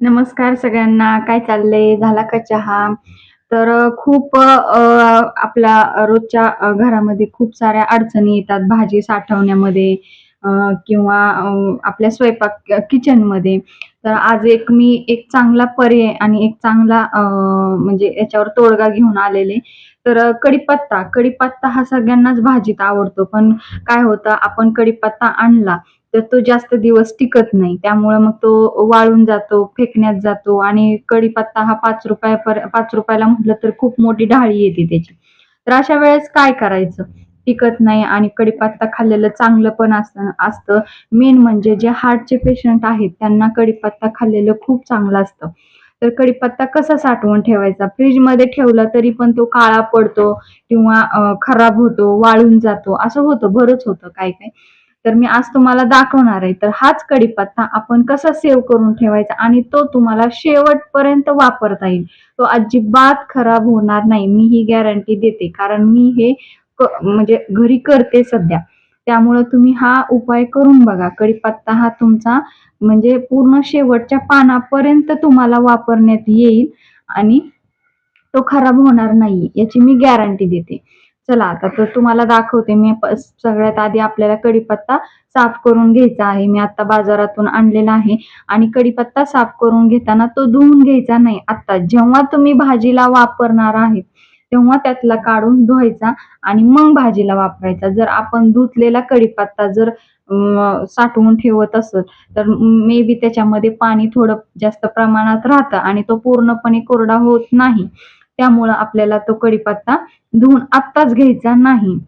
नमस्कार सगळ्यांना. काय चाललंय? झाला का चहा? तर खूप आपल्या रोजच्या घरामध्ये खूप साऱ्या अडचणी येतात भाजी साठवण्यामध्ये किंवा आपल्या स्वयंपाक किचनमध्ये. तर आज एक मी एक चांगला पर्याय आणि एक चांगला म्हणजे याच्यावर तोडगा घेऊन आलेले. तर कडीपत्ता कढीपत्ता. कढीपत्ता हा सगळ्यांनाच भाजीत आवडतो. पण काय होतं? आपण कढीपत्ता आणला तर तो जास्त दिवस टिकत नाही. त्यामुळे मग तो वाळून जातो, फेकण्यात जातो आणि कढीपत्ता हा ₹5 पर पाच रुपयाला म्हटलं तर खूप मोठी ढाळी येते त्याची. तर अशा वेळेस काय करायचं? टिकत नाही आणि कढीपत्ता खाल्लेलं चांगलं पण असतं असतं. मेन म्हणजे जे हार्टचे पेशंट आहेत त्यांना कढीपत्ता खाल्लेलं खूप चांगलं असतं. तर कढीपत्ता कसा साठवून ठेवायचा? फ्रीजमध्ये ठेवला तरी पण तो काळा पडतो किंवा खराब होतो, वाळून जातो, असं होतं, बरंच होतं काय-काय. तर मी आज तुम्हाला दाखवणार आहे. तर हाच कढीपत्ता आपण कसा सेव्ह करून ठेवायचा आणि तो तुम्हाला शेवटपर्यंत वापरता येईल. तो अजिबात खराब होणार नाही. मी ही गॅरंटी देते. कारण मी हे म्हणजे घरी करते सध्या. त्यामुळं तुम्ही हा उपाय करून बघा. कढीपत्ता हा तुमचा म्हणजे पूर्ण शेवटच्या पानापर्यंत तुम्हाला वापरण्यात येईल आणि तो खराब होणार नाही याची मी गॅरंटी देते. चला आता तर तुम्हाला दाखवते मी सगळ्यात आधी आपल्याला कढीपत्ता साफ करून घ्यायचा आहे. मी आता बाजारातून आणलेला आहे आणि कढीपत्ता साफ करून घेताना तो धुवून घ्यायचा नाही. आता जेव्हा तुम्ही भाजीला वापरणार आहे, तेव्हा त्यातला काढून धुवायचा आणि मग भाजीला वापरायचा. जर आपण धुतलेला कढीपत्ता जर साठवून ठेवत असेल, तर मे बी त्याच्यामध्ये पाणी थोडं जास्त प्रमाणात राहतं आणि तो पूर्णपणे कोरडा होत नाही. त्यामुळं आपल्याला तो कढीपत्ता धुवून आत्ताच घ्यायचा नाही.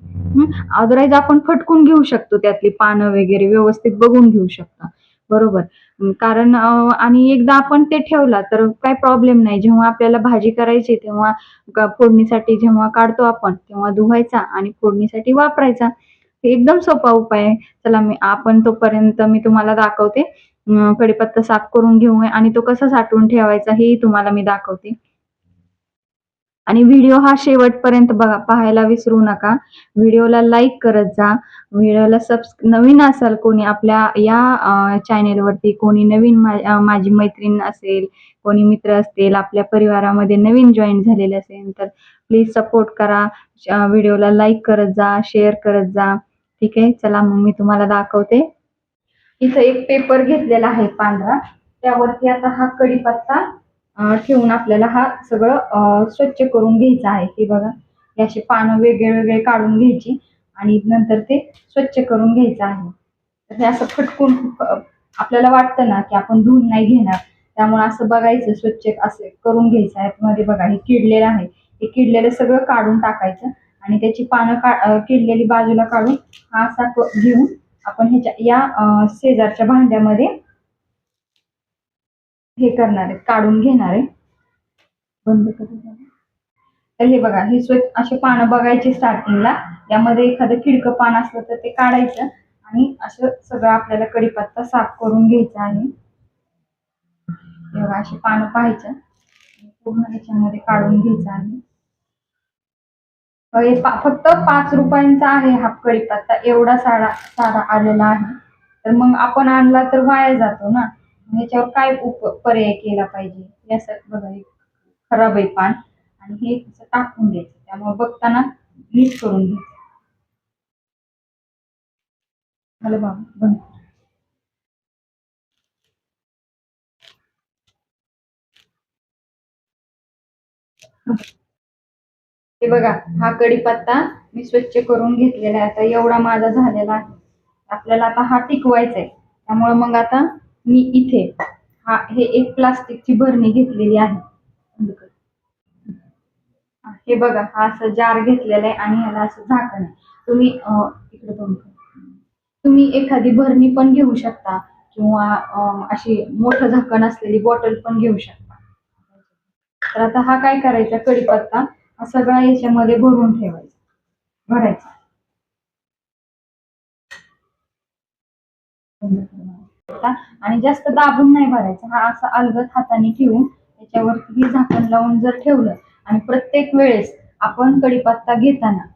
अदरवाईज आपण फटकून घेऊ शकतो त्यातली पानं वगैरे व्यवस्थित बघून घेऊ शकता. बरोबर. कारण आणि एकदा आपण ते ठेवला तर काही प्रॉब्लेम नाही. जेव्हा आपल्याला भाजी करायची तेव्हा फोडणीसाठी जेव्हा काढतो आपण तेव्हा धुवायचा आणि फोडणीसाठी वापरायचा. एकदम सोपा उपाय आहे. चला मी आपण तोपर्यंत मी तुम्हाला दाखवते. कडीपत्ता कढीपत्ता साफ करून घेऊया आणि तो कसा साठवून ठेवायचा हेही तुम्हाला मी दाखवते. आणि व्हिडिओ हा शेवटपर्यंत बघा पाहायला विसरू नका. व्हिडिओला लाईक करत जा. व्हिडिओला सबस् नवीन असाल कोणी आपल्या या चॅनेलवरती कोणी नवीन मा माझी मैत्रीण असेल, कोणी मित्र असतील, आपल्या परिवारामध्ये नवीन जॉईन झालेले असेल, तर प्लीज सपोर्ट करा. व्हिडिओला लाईक करत जा, शेअर करत जा. ठीक आहे. चला मग मी तुम्हाला दाखवते. इथं एक पेपर घेतलेला आहे पांढरा. त्यावरती आता हा कढीपत्ता ठेवून आपल्याला हा सगळं स्वच्छ करून घ्यायचं आहे. हे बघा, हे असे पानं वेगळे-वेगळे काढून घ्यायची आणि नंतर ते स्वच्छ करून घ्यायचं आहे. तर हे असं फटकून आपल्याला वाटतं ना, की आपण धुवून नाही घेणार. त्यामुळे असं बघायचं स्वच्छ असं करून घ्यायचं आहे. मध्ये बघा हे किडलेलं आहे. हे किडलेलं सगळं काढून टाकायचं आणि त्याची पानं का किडलेली बाजूला काढून हा असा क घेऊन आपण ह्याच्या या शेजारच्या भांड्यामध्ये हे करणार आहे, काढून घेणार आहे. बंद तर हे बघा, हे स्वच्छ असे पानं बघायचे स्टार्टिंगला. यामध्ये एखादं खिडकं पान असलं तर ते काढायचं आणि असं सगळं आपल्याला कढीपत्ता साफ करून घ्यायचा आहे. तेव्हा असे अशी पानं पाहायचं पूर्ण ह्याच्यामध्ये काढून घ्यायचं आहे. फक्त हे पा फक्त ₹5 आहे हा कढीपत्ता. एवढा सारा सारा आलेला आहे. तर मग आपण आणला तर वाया जातो ना. ह्याच्यावर काय उप पर्याय केला पाहिजे? हे असं बघा, हे खराब आहे पान आणि हे असं टाकून द्यायचं. त्यामुळे बघताना नीट करून घ्यायचं. झालं बाबा बंद. हे बघा, हा कढीपत्ता मी स्वच्छ करून घेतलेला आहे. आता एवढा माझा झालेला आहे. आपल्याला आता हा टिकवायचा आहे. त्यामुळे मग आता मी इथे हा हे एक प्लास्टिकची भरणी घेतलेली आहे. हे बघा, हा असं जार घेतलेला आहे आणि ह्याला असं झाकण आहे. तुम्ही इकडे तुम्ही एखादी भरणी पण घेऊ शकता किंवा अशी मोठं झाकण असलेली बॉटल पण घेऊ शकता. तर आता हा काय करायचा कढीपत्ता हा सगळा याच्यामध्ये भरून ठेवायचा. भरायचा. आता आणि जास्त दाबून नाही भरायचा. हा असा अलगद हाताने ठेवून त्याच्यावरती हे झाकण लावून जर ठेवलं आणि प्रत्येक वेळेस आपण कढीपत्ता घेताना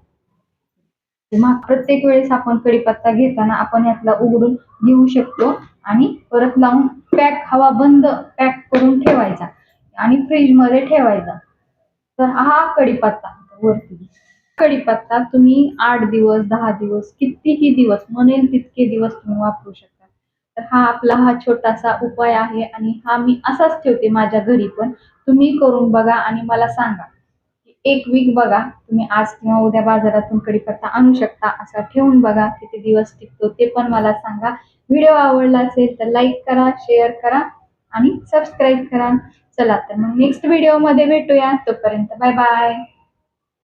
मग प्रत्येक वेळेस आपण कढीपत्ता घेताना आपण यातला उघडून घेऊ शकतो आणि परत लावून पॅक हवा बंद पॅक करून ठेवायचा आणि फ्रीजमध्ये ठेवायचा. तर हा कढीपत्ता वरती. कढीपत्ता तुम्ही आठ दिवस दहा दिवस कितीही दिवस म्हणेल तितके दिवस तुम्ही वापरू शकता. तर हा आपला हा छोटासा उपाय आहे आणि हा मी असाच ठेवते माझ्या घरी पण. तुम्ही करून बघा आणि मला सांगा. एक वीक बघा. तुम्ही आज किंवा उद्या बाजारातून कढीपत्ता आणू शकता असा ठेवून बघा. किती दिवस टिकतो ते पण मला सांगा. व्हिडिओ आवडला असेल तर लाईक करा शेअर करा आणि सबस्क्राईब करा. चला तर मग नेक्स्ट व्हिडिओमध्ये भेटूया. तोपर्यंत बाय बाय